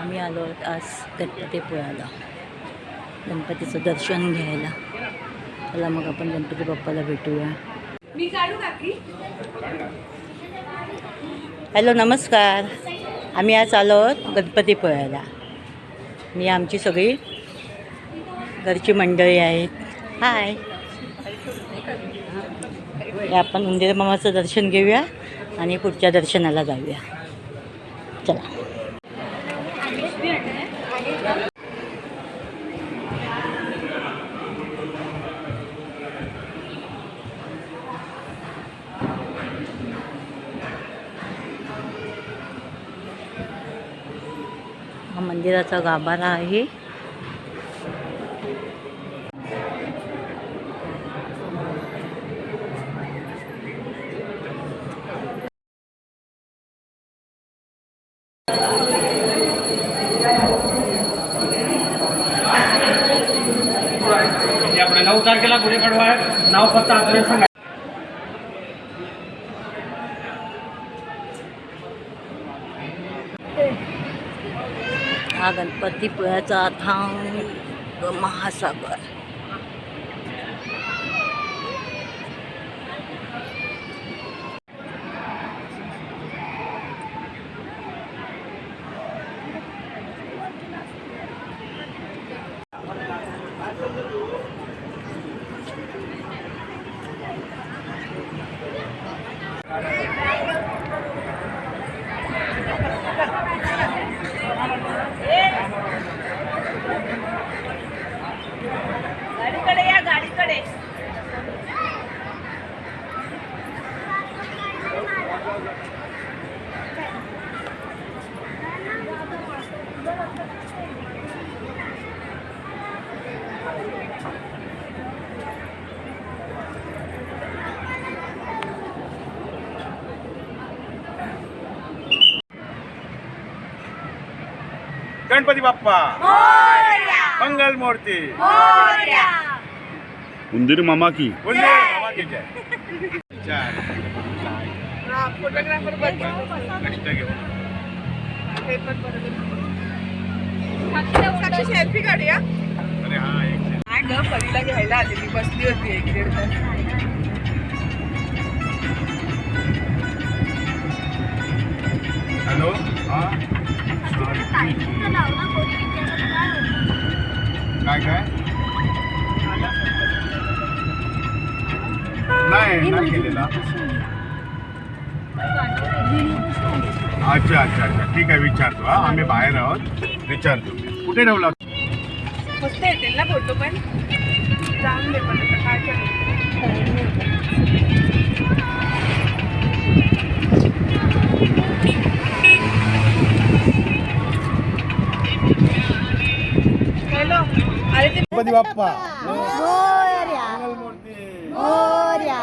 आम्ही आलो आहोत आज गणपतीपुळ्याला. गणपतीचं दर्शन घ्यायला. चला मग आपण गणपती बाप्पाला भेटूया. हॅलो नमस्कार. आम्ही आज आलो आहोत गणपतीपुळ्याला. मी आमची सगळी घरची मंडळी आहेत. हाय आपण उंदीर मामाचं दर्शन घेऊया आणि पुढच्या दर्शनाला जाऊया. चला. हा मंदिराचा गाभारा आहे. नऊ तारखेला गुढीपाडवा आहे नाव पत्ता आपल्याला सांगा. हा गणपतीपुळ्याचा थांब महासागर. गणपती बाप्पा. मंगल मूर्ती. उंदीर मामा की. उंदीर मामा की जय. चार फोटोग्राफर साक्षी सेल्फी काढूया हा. काय ग परीला घ्यायला आलेली बसली होती एक दीड तास. हॅलो? हा? काय काय? नाही नाही केलेला. अच्छा अच्छा अच्छा. ठीक आहे विचारतो हा. आम्ही बाहेर आहोत. विचारतो. कुठे ठेवला मस्त येतील ना फोटो पण. जाऊन दे पण आता काय करायचं हॅलो. अरे ते गणपती बाप्पा. मोरया. मोरया.